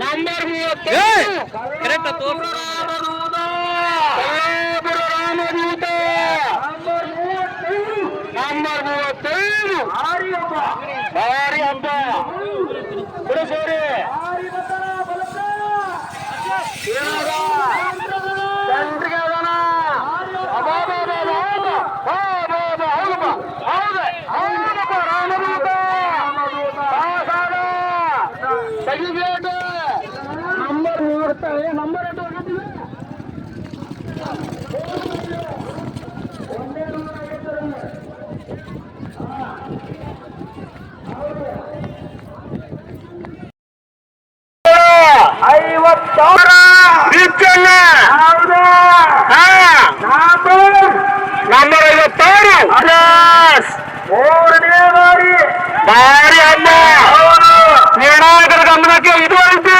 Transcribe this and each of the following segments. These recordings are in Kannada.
ನಂಬರ್ ಕರೆಕ್ಟ್ ತೋರ್ಸು ರಾಮದೂತ ನಂಬರ್ ಮೂವತ್ತೈದು ಭಾರಿ ಹಬ್ಬ ಬಿಡಿಸೋರಿ ಗೊತ್ತಾಗಲಿ ನಂಬರ್ ಎಷ್ಟು ಹೋಗಿದ್ದೀವಿ ಒಂದೇ ನಂಬರ್ ಆಗಿರ್ತಾರೆ ಐವತ್ತಾರ ನಂಬರ್ ಐವತ್ತಾರು ಮೂರನೇ ಬಾರಿ ಬಾರಿ ಅಮ್ಮ ನೀರಾಗರ ಗಮನಕ್ಕೆ ಇದು ಐತೆ.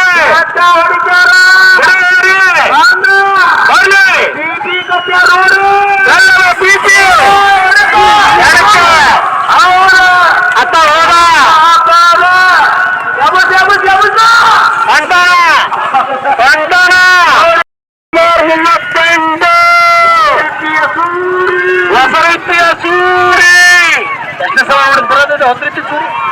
100 to 0.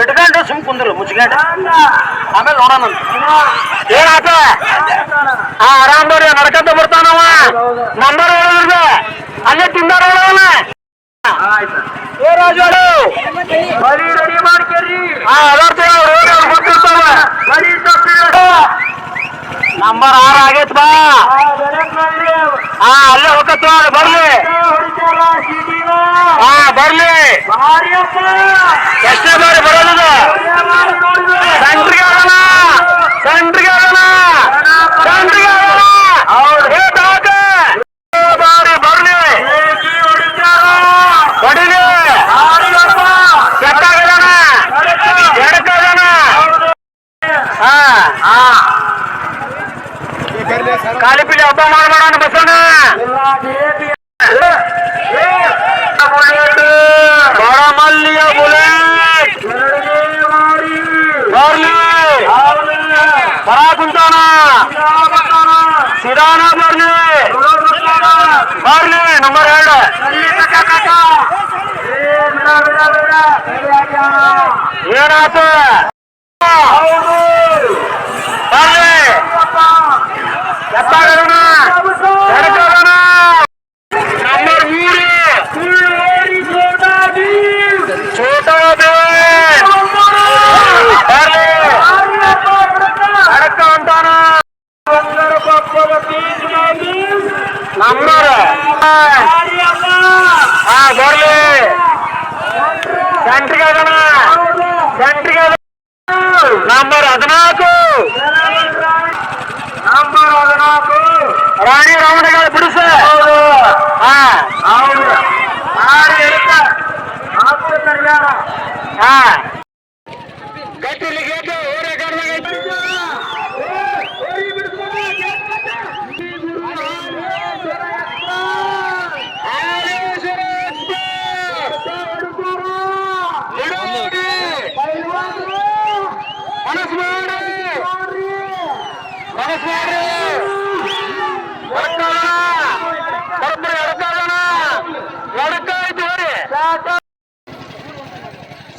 ಇಟ್ಕೊಂಡು ಸುಮ್ ಕುಂದ್ರು ಮುಚ್ಕೊಂಡ. ಆಮೇಲೆ ನೋಡೋಣ ಏನಾತ ಹಾ ಆರಾಮ್ ಬರ್ರಿ ನಡ್ಕಂತ ಬರ್ತಾನವ ನಂಬರ್ ಹೊಡೆದ್ರಿ ಅಲ್ಲೇ ತಿಂದಾರ ಹೊಡವನ ಏ ರಾಜವಾಡು ಬರೀ ಮಾಡ್ಕೇರಿ. ನಂಬರ್ ಆರ್ ಆಗೈತ್ ಬಾ. ಹಾ ಅಲ್ಲೇ ಹೋಗತ್ತ ಬರ್ಲಿ. ಹಾ ಬರ್ಲಿ. ಕಷ್ಟ ಬಾರಿ ಬರೋದ सुधाना बरने बरने नंबर हेड ये ना तो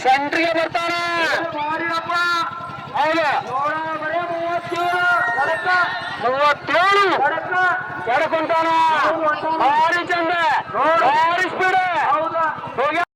ಸೆಂಟ್ರಿಗೆ ಬರ್ತಾನ. ಮೂವತ್ತೇಳು. ಎಡಕೊಂತಾನ ಭಾರಿ ಚಂದ. ಭಾರಿ ಸ್ಪೀಡ್ ಹೋಗ್ಯ?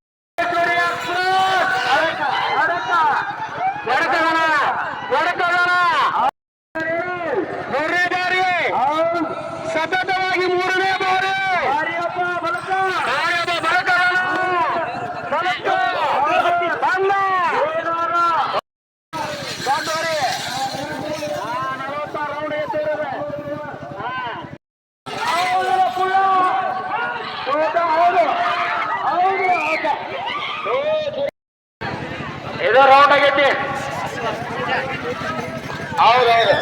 ಹೌದೌದು.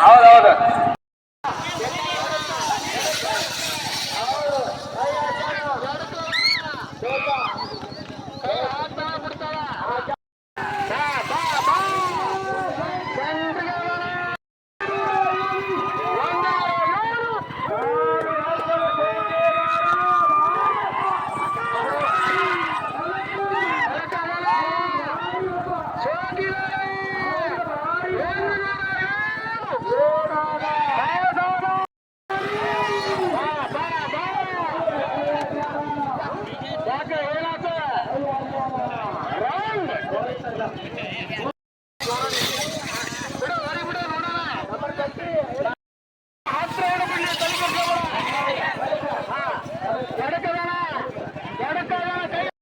ಹೌದೌದು.